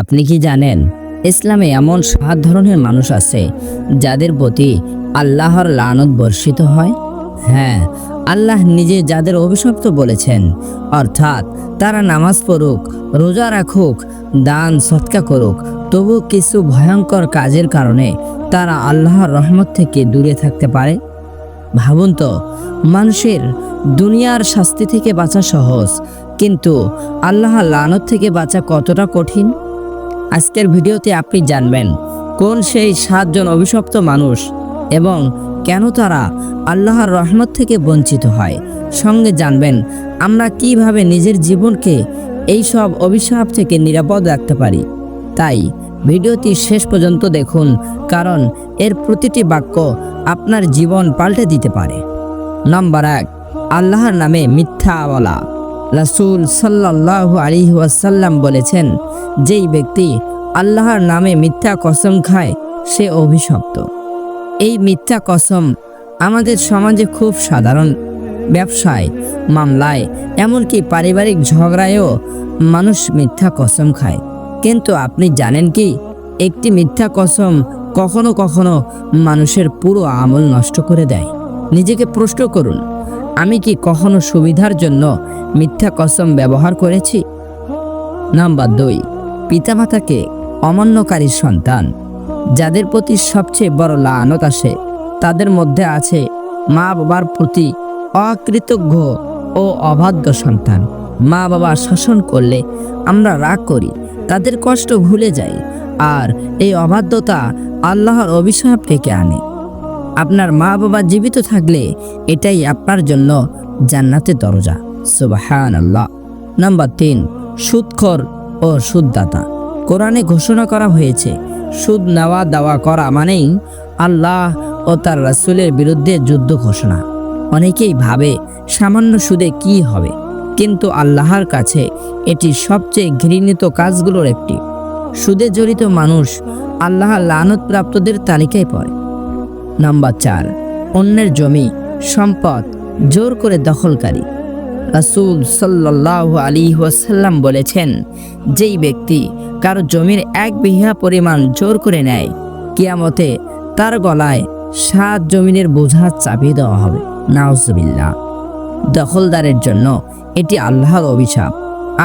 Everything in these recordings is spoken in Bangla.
আপনি কি জানেন, ইসলামে এমন সাত ধরনের মানুষ আছে যাদের প্রতি আল্লাহর লানত বর্ষিত হয়? হ্যাঁ আল্লাহ নিজে যাদের অভিশপ্ত বলেছেন, অর্থাৎ তারা নামাজ পড়ুক, রোজা রাখুক, দান, সৎকা করুক, তবু কিছু ভয়ঙ্কর কাজের কারণে তারা আল্লাহর রহমত থেকে দূরে থাকতে পারে? ভাবুন তো, মানুষের দুনিয়ার শাস্তি থেকে বাঁচা সহজ, কিন্তু আল্লাহ লানত থেকে বাঁচা কতটা কঠিন? আজকের ভিডিওতে আপনি জানবেন কোন সেই সাতজন অভিশপ্ত মানুষ এবং কেন তারা আল্লাহর রহমত থেকে বঞ্চিত হয়। সঙ্গে জানবেন আমরা কীভাবে নিজের জীবনকে এই সব অভিশাপ থেকে নিরাপদ রাখতে পারি। তাই ভিডিওটি শেষ পর্যন্ত দেখুন, কারণ এর প্রতিটি বাক্য আপনার জীবন পাল্টে দিতে পারে। নম্বর এক, আল্লাহর নামে মিথ্যা বলা। রাসূল সাল্লাল্লাহু আলাইহি ওয়াসাল্লাম বলেছেন, যেই ব্যক্তি আল্লাহর নামে মিথ্যা কসম খায়, সে অভিশপ্ত। এই মিথ্যা কসম আমাদের সমাজে খুব সাধারণ। ব্যবসায়, মামলায়, এমনকি পারিবারিক ঝগড়ায়ও মানুষ মিথ্যা কসম খায়। কিন্তু আপনি জানেন কি, একটি মিথ্যা কসম কখনো কখনো মানুষের পুরো আমল নষ্ট করে দেয়। নিজেকে প্রশ্ন করুন, আমি কি কখনো সুবিধার জন্য মিথ্যা কসম ব্যবহার করেছি? নাম্বার দুই, পিতামাতাকে অমান্যকারী সন্তান, যাদের প্রতি সবচেয়ে বড় লানত আসে, তাদের মধ্যে আছে মা বাবার প্রতি অকৃতজ্ঞ ও অবাধ্য সন্তান। মা বাবা শাসন করলে আমরা রাগ করি, তাদের কষ্ট ভুলে যাই আর এই অবাধ্যতা আল্লাহর অভিশাপ ডেকে আনে। আপনার মা বাবা জীবিত থাকলে এটাই আপনার জন্য জান্নাতের দরজা। সুবাহান আল্লাহ নাম্বার তিন সুদখর ও সুদদাতা। কোরআনে ঘোষণা করা হয়েছে, সুদ নেওয়া দেওয়া করা মানেই আল্লাহ ও তার রাসূলের বিরুদ্ধে যুদ্ধ ঘোষণা। অনেকেই ভাবে সামান্য সুদে কি হবে, কিন্তু আল্লাহর কাছে এটি সবচেয়ে ঘৃণিত কাজগুলোর একটি। সুদে জড়িত মানুষ আল্লাহ লানত প্রাপ্তদের তালিকায় পড়ে। নাম্বার চার, অন্যের জমি, সম্পদ জোর করে দখলকারী। রাসূল সাল্লাহ আলী ওয়াসাল্লাম বলেছেন, যেই ব্যক্তি কারও জমির এক বিঘা পরিমাণ জোর করে নেয়, কিয়ামতে তার গলায় সাত জমিনের বোঝা চাপিয়ে দেওয়া হবে। নাউজবিল্লা দখলদারের জন্য এটি আল্লাহর অভিশাপ।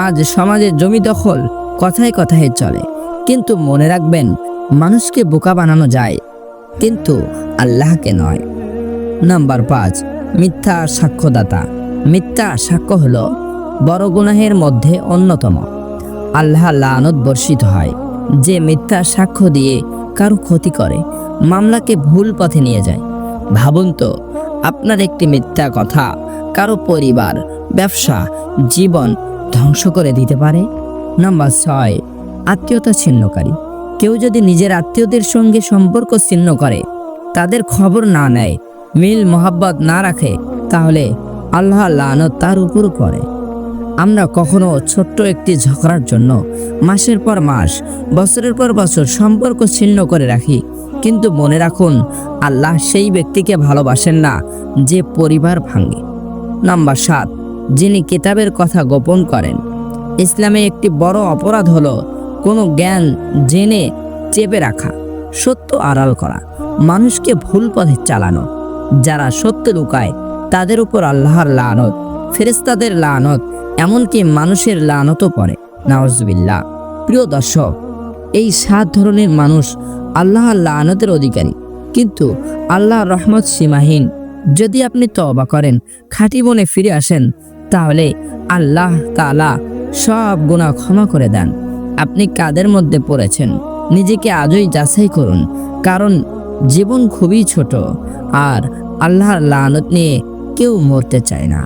আজ সমাজে জমি দখল কথায় কথায় চলে, কিন্তু মনে রাখবেন, মানুষকে বোকা বানানো যায়, কিন্তু আল্লাহকে নয়। নাম্বার পাঁচ, মিথ্যা সাক্ষ্যদাতা। মিথ্যা সাক্ষ্য হল বড় গুনাহের মধ্যে অন্যতম। আল্লাহ লানত বর্ষিত হয়। যে মিথ্যা সাক্ষ্য দিয়ে কারও ক্ষতি করে, মামলাকে ভুল পথে নিয়ে যায়। ভাবুন তো, আপনার একটি মিথ্যা কথা কারও পরিবার, ব্যবসা, জীবন ধ্বংস করে দিতে পারে? নাম্বার ছয়, আত্মীয়তা ছিন্নকারী। কেউ যদি নিজের আত্মীয়দের সঙ্গে সম্পর্ক ছিন্ন করে, তাদের খবর না নেয় মিল মোহাব্বত না রাখে, তাহলে আল্লাহ লানত তার উপর পড়ে আমরা কখনো ছোট্ট একটি ঝগড়ার জন্য মাসের পর মাস, বছরের পর বছর সম্পর্ক ছিন্ন করে রাখি। কিন্তু মনে রাখুন, আল্লাহ সেই ব্যক্তিকে ভালোবাসেন না যে পরিবার ভাঙে। নাম্বার সাত, যিনি কিতাবের কথা গোপন করেন। ইসলামে একটি বড় অপরাধ হলো কোনো জ্ঞান জেনে চেপে রাখা, সত্য আড়াল করা, মানুষকে ভুল পথে চালানো, যারা সত্য লুকায় তাদের উপর আল্লাহর লানত ফেরেস্তাদের লানত, এমনকি মানুষের লানতও পড়ে। নওয়াজবিল্লা প্রিয় দর্শক, এই সাত ধরনের মানুষ আল্লাহর লানতের অধিকারী। কিন্তু আল্লাহর রহমত সীমাহীন। যদি আপনি তওবা করেন, খাঁটি বনে ফিরে আসেন, তাহলে আল্লাহ তাআলা সব গুণা ক্ষমা করে দেন। আপনি কাদের মধ্যে পড়েছেন? নিজেকে আজই যাচাই করুন। কারণ জীবন খুবই ছোট। আর আল্লাহর লানত নিয়ে কেউ মরতে চায় না।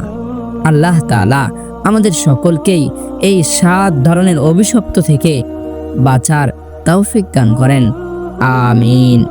আল্লাহ তালা আমাদের সকলকেই এই সাত ধরনের অভিশপ্ত থেকে বাঁচার তৌফিক দান করেন। আমিন।